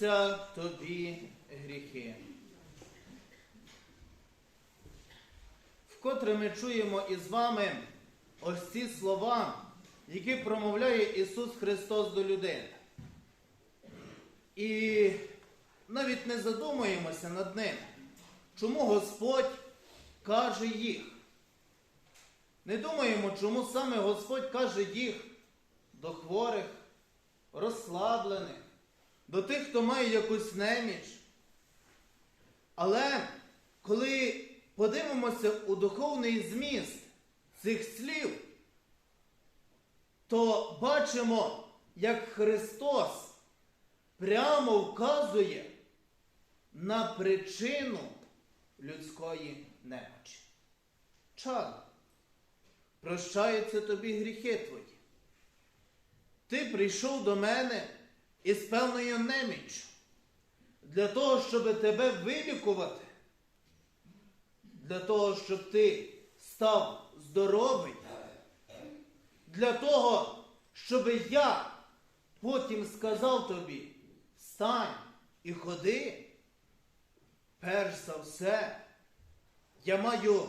чадом, тобі гріхи. Вкотре ми чуємо із вами ось ці слова, які промовляє Ісус Христос до людини. І навіть не задумуємося над ним, чому Господь каже їх. Не думаємо, чому саме Господь каже їх до хворих, розслаблених, до тих, хто має якусь неміч. Але коли подивимося у духовний зміст цих слів, то бачимо, як Христос прямо вказує на причину людської немочі. Чадо, прощаються тобі гріхи твої. Ти прийшов до мене із певною неміччю для того, щоб тебе вилікувати, для того, щоб ти став здоровий, для того, щоб я потім сказав тобі, встань і ходи. Перш за все, я маю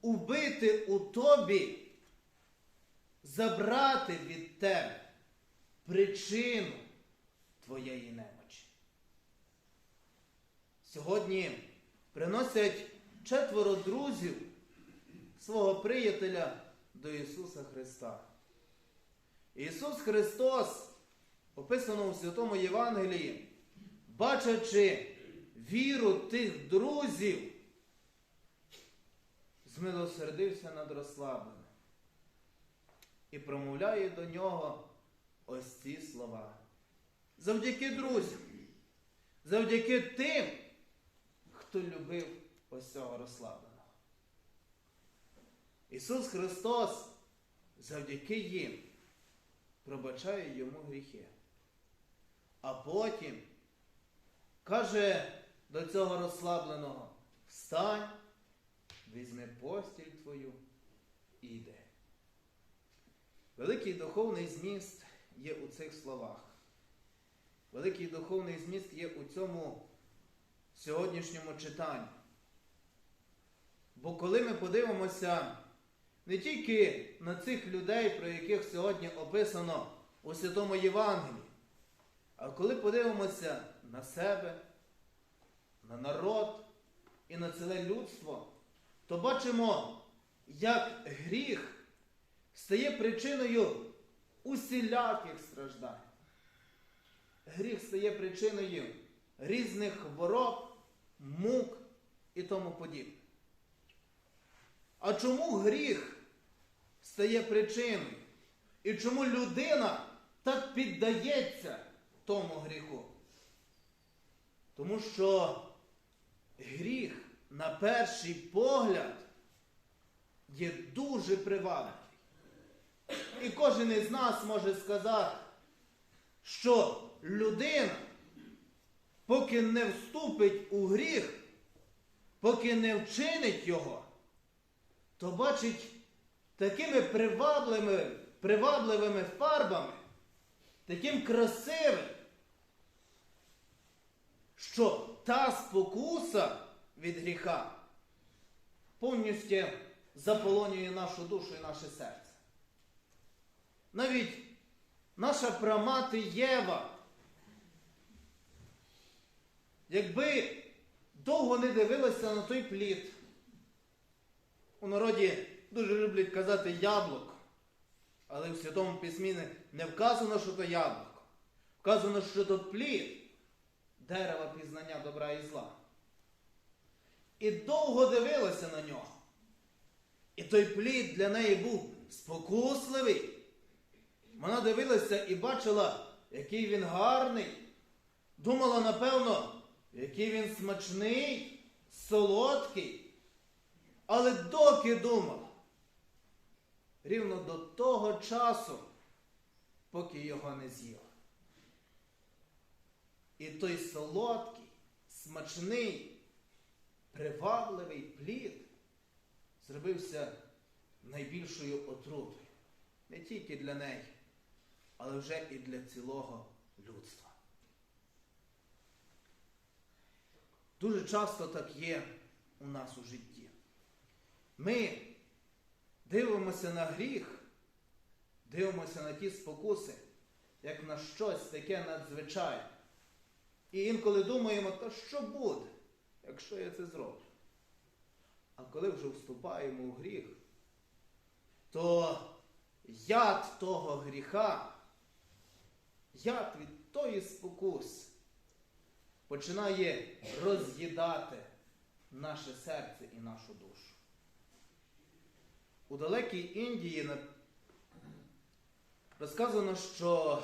убити у тобі, забрати від тебе причину твоєї немочі. Сьогодні приносять четверо друзів свого приятеля до Ісуса Христа. Ісус Христос, описано у Святому Євангелії, бачачи віру тих друзів, змилосердився над розслабленим і промовляє до нього ось ці слова. Завдяки друзям, завдяки тим, хто любив ось цього розслабленого. Ісус Христос завдяки їм пробачає йому гріхи. А потім каже до цього розслабленого: встань, візьми постіль твою і йди. Великий духовний зміст є у цих словах. Великий духовний зміст є у цьому сьогоднішньому читанні. Бо коли ми подивимося не тільки на цих людей, про яких сьогодні описано у Святому Євангелії, а коли подивимося на себе, на народ і на ціле людство, то бачимо, як гріх стає причиною усіляких страждань. Гріх стає причиною різних хвороб, мук і тому подібне. А чому гріх стає причиною? І чому людина так піддається тому гріху? Тому що гріх на перший погляд є дуже привабливий. І кожен із нас може сказати, що людина, поки не вступить у гріх, поки не вчинить його, то бачить такими привабливими, привабливими фарбами, таким красивим, що та спокуса від гріха повністю заполонює нашу душу і наше серце. Навіть наша прамати Єва, якби довго не дивилася на той плід, у народі дуже люблять казати яблуко, але в Святому Письмі не- вказано, що то яблуко. Вказано, що то плід дерева пізнання добра і зла. І довго дивилася на нього. І той плід для неї був спокусливий. Вона дивилася і бачила, який він гарний. Думала, напевно, який він смачний, солодкий. Але доки думала, рівно до того часу, поки його не з'їла. І той солодкий, смачний, привабливий плід зробився найбільшою отрутою. Не тільки для неї, але вже і для цілого людства. Дуже часто так є у нас у житті. Ми дивимося на гріх, дивимося на ті спокуси, як на щось таке надзвичайне. І інколи думаємо, то що буде, якщо я це зроблю? А коли вже вступаємо у гріх, то яд того гріха, яд від тої спокуси починає роз'їдати наше серце і нашу душу. У далекій Індії розказано, що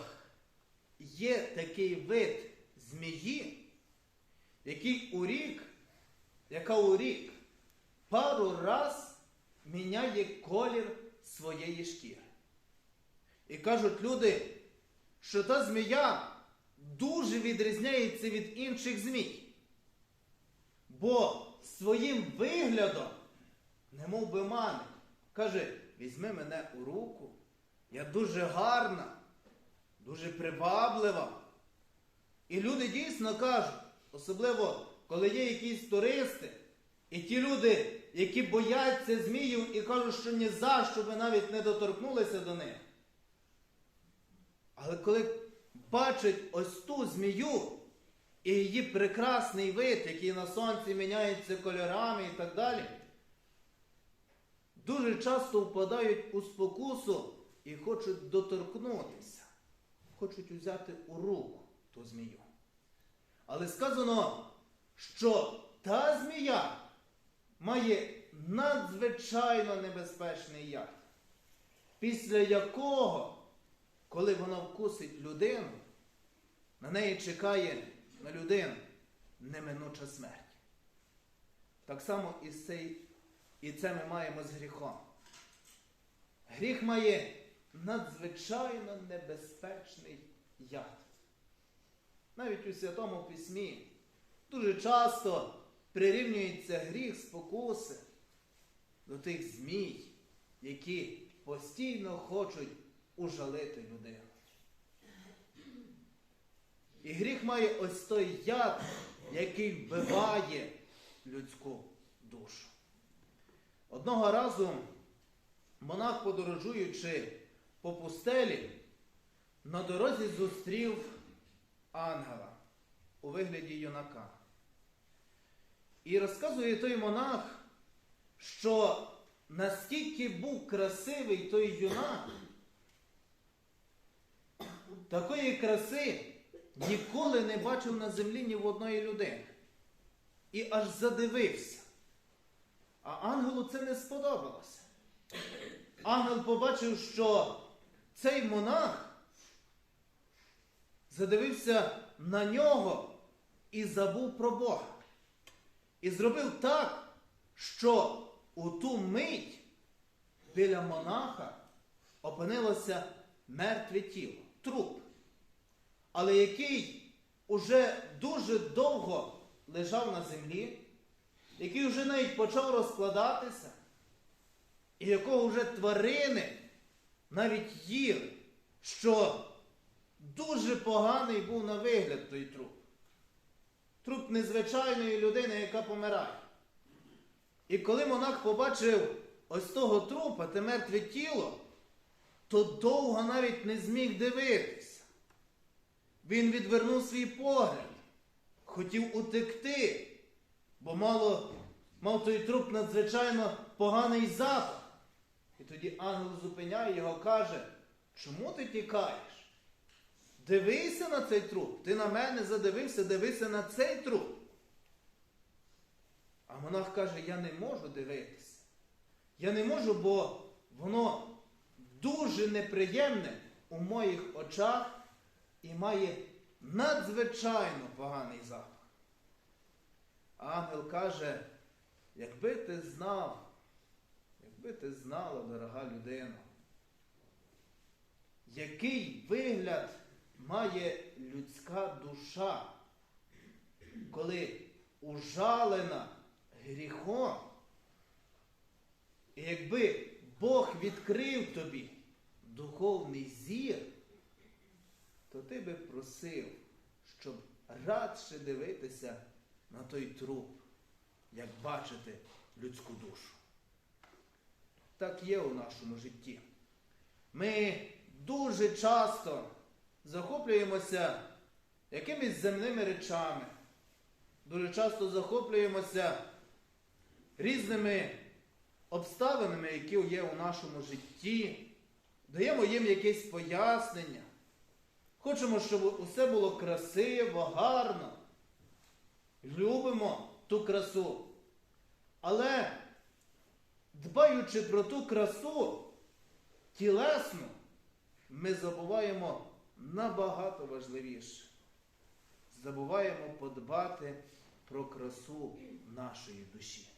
є такий вид змії, який у рік, яка у рік пару раз міняє колір своєї шкіри. І кажуть люди, що та змія дуже відрізняється від інших змій. Бо своїм виглядом, немов би маник, каже, візьми мене у руку, я дуже гарна, дуже приваблива. І люди дійсно кажуть, особливо, коли є якісь туристи, і ті люди, які бояться зміїв і кажуть, що ні за що ви навіть не доторкнулися до них. Але коли бачать ось ту змію і її прекрасний вид, який на сонці міняється кольорами і так далі, дуже часто впадають у спокусу і хочуть доторкнутися, хочуть взяти у руку ту змію. Але сказано, що та змія має надзвичайно небезпечний яд, після якого, коли вона вкусить людину, на неї чекає на людину неминуча смерть. Так само і, цей, і це ми маємо з гріхом. Гріх має надзвичайно небезпечний яд. Навіть у Святому Письмі дуже часто прирівнюється гріх спокуси до тих змій, які постійно хочуть ужалити людину. І гріх має ось той яд, який вбиває людську душу. Одного разу монах, подорожуючи по пустелі, на дорозі зустрів ангела у вигляді юнака. І розказує той монах, що наскільки був красивий той юнак, такої краси ніколи не бачив на землі ні в одної людини. І аж задивився. А ангелу це не сподобалося. Ангел побачив, що цей монах задивився на нього і забув про Бога. І зробив так, що у ту мить біля монаха опинилося мертве тіло, труп, але який уже дуже довго лежав на землі, який вже навіть почав розкладатися, і якого вже тварини навіть їли, що дуже поганий був на вигляд той труп. Труп незвичайної людини, яка помирає. І коли монах побачив ось того трупа, те мертве тіло, то довго навіть не зміг дивитися. Він відвернув свій погляд, хотів утекти, бо мало, мав той труп надзвичайно поганий запах. І тоді ангел зупиняє його, каже, чому ти тікаєш? Дивися на цей труп. Ти на мене задивився, дивися на цей труп. А монах каже, я не можу дивитися. Я не можу, бо воно дуже неприємне у моїх очах і має надзвичайно поганий запах. Ангел каже, якби ти знав, якби ти знала, дорога людина, який вигляд має людська душа, коли ужалена гріхом, і якби Бог відкрив тобі духовний зір, то ти би просив, щоб радше дивитися на той труп, як бачити людську душу. Так є у нашому житті. Ми дуже часто захоплюємося якимись земними речами, дуже часто захоплюємося різними обставинами, які є у нашому житті, даємо їм якесь пояснення. Хочемо, щоб усе було красиво, гарно. Любимо ту красу. Але, дбаючи про ту красу тілесну, ми забуваємо набагато важливіше. Забуваємо подбати про красу нашої душі.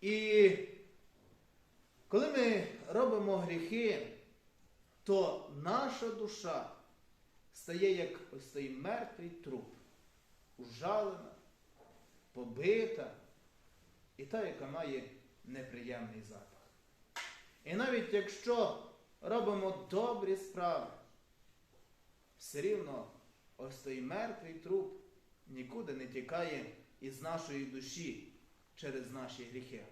І коли ми робимо гріхи, то наша душа стає як ось цей мертвий труп, ужалена, побита і та, яка має неприємний запах. І навіть якщо робимо добрі справи, все рівно ось той мертвий труп нікуди не тікає із нашої душі через наші гріхи.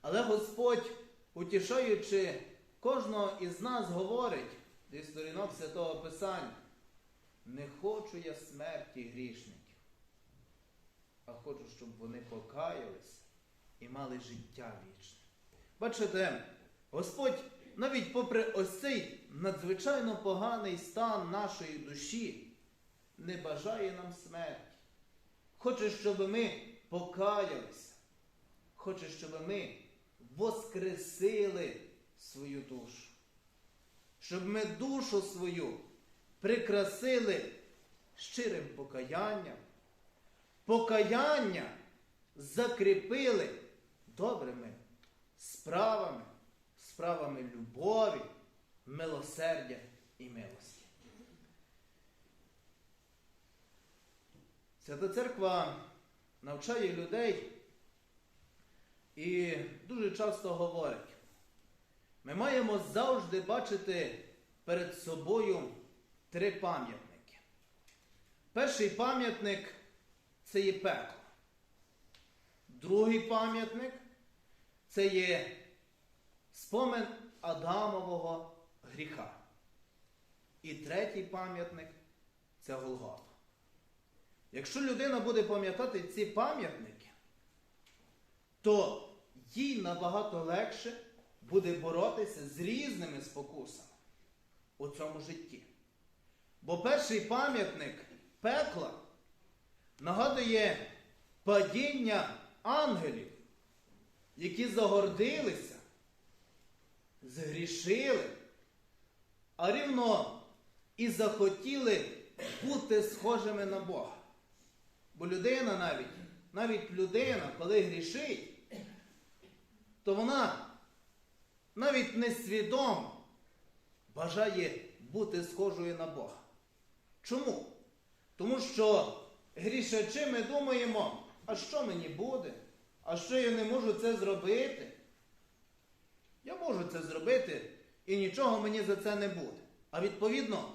Але Господь, утішаючи кожного із нас, говорить зі сторінок Святого Писання, не хочу я смерті грішників, а хочу, щоб вони покаялись і мали життя вічне. Бачите, Господь навіть попри ось цей надзвичайно поганий стан нашої душі, не бажає нам смерті. Хоче, щоб ми покаялися. Хоче, щоб ми воскресили свою душу. Щоб ми душу свою прикрасили щирим покаянням. Покаяння закріпили добрими справами, справами любові, милосердя і милості. Свята Церква навчає людей і дуже часто говорить, ми маємо завжди бачити перед собою три пам'ятники. Перший пам'ятник це є пекло. Другий пам'ятник це є спомин Адамового гріха. І третій пам'ятник це Голгофа. Якщо людина буде пам'ятати ці пам'ятники, то їй набагато легше буде боротися з різними спокусами у цьому житті. Бо перший пам'ятник пекла нагадує падіння ангелів, які загордилися, згрішили, а рівно і захотіли бути схожими на Бога. Бо людина навіть, навіть людина, коли грішить, то вона навіть несвідомо бажає бути схожою на Бога. Чому? Тому що грішачи ми думаємо, а що мені буде? А що я не можу це зробити? Я можу це зробити і нічого мені за це не буде. А відповідно,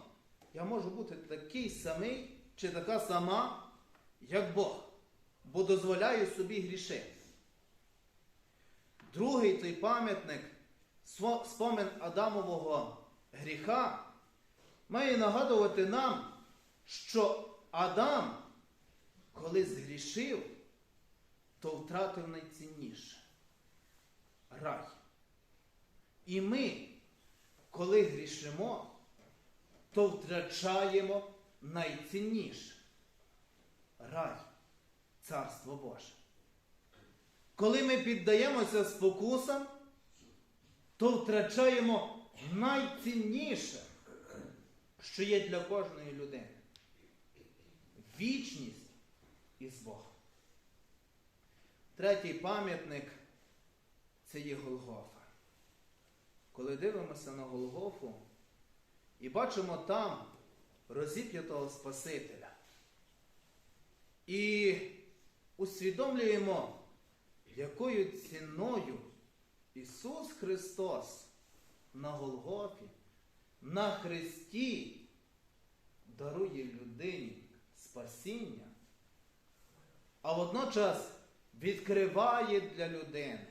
я можу бути такий самий чи така сама, як Бог, бо дозволяю собі грішити. Другий цей пам'ятник, спомин Адамового гріха, має нагадувати нам, що Адам, коли згрішив, то втратив найцінніше рай. І ми, коли грішимо, то втрачаємо найцінніше рай, Царство Боже. Коли ми піддаємося спокусам, то втрачаємо найцінніше, що є для кожної людини. Вічність із Богом. Третій пам'ятник це є Голгофа. Коли дивимося на Голгофу і бачимо там розіп'ятого Спасителя. І усвідомлюємо, якою ціною Ісус Христос на Голгофі на Христі дарує людині спасіння, а водночас відкриває для людини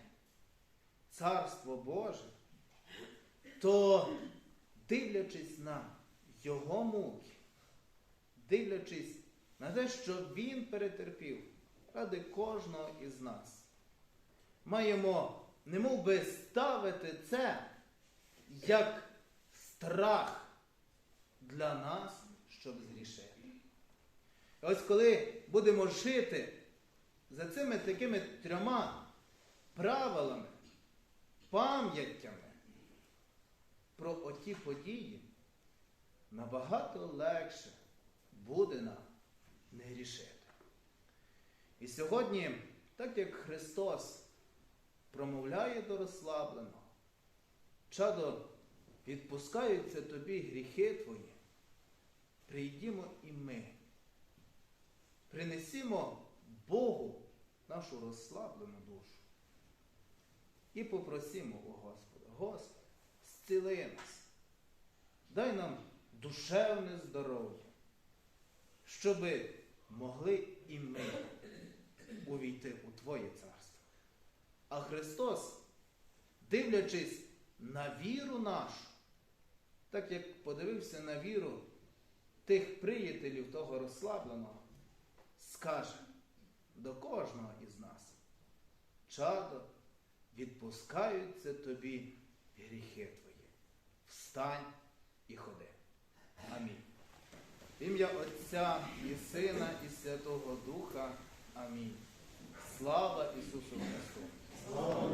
Царство Боже, то дивлячись на Його муки, дивлячись на те, що Він перетерпів ради кожного із нас, маємо немов би ставити це як страх для нас, щоб зрішити. І ось коли будемо жити за цими такими трьома правилами, пам'яттями про оті події, набагато легше буде нам не грішити. І сьогодні, так як Христос промовляє до розслабленого, чадо, відпускаються тобі гріхи твої, прийдімо і ми, принесімо Богу нашу розслаблену душу і попросімо у Господа, Господи, зціли нас, дай нам душевне здоров'я, щоби могли і ми увійти у Твоє царство. А Христос, дивлячись на віру нашу, так як подивився на віру тих приятелів того розслабленого, скаже до кожного із нас, чадо, відпускаються тобі гріхи твої. Встань і ходи. В ім'я Отця і Сина, і Святого Духа. Амінь. Слава Ісусу Христу! Слава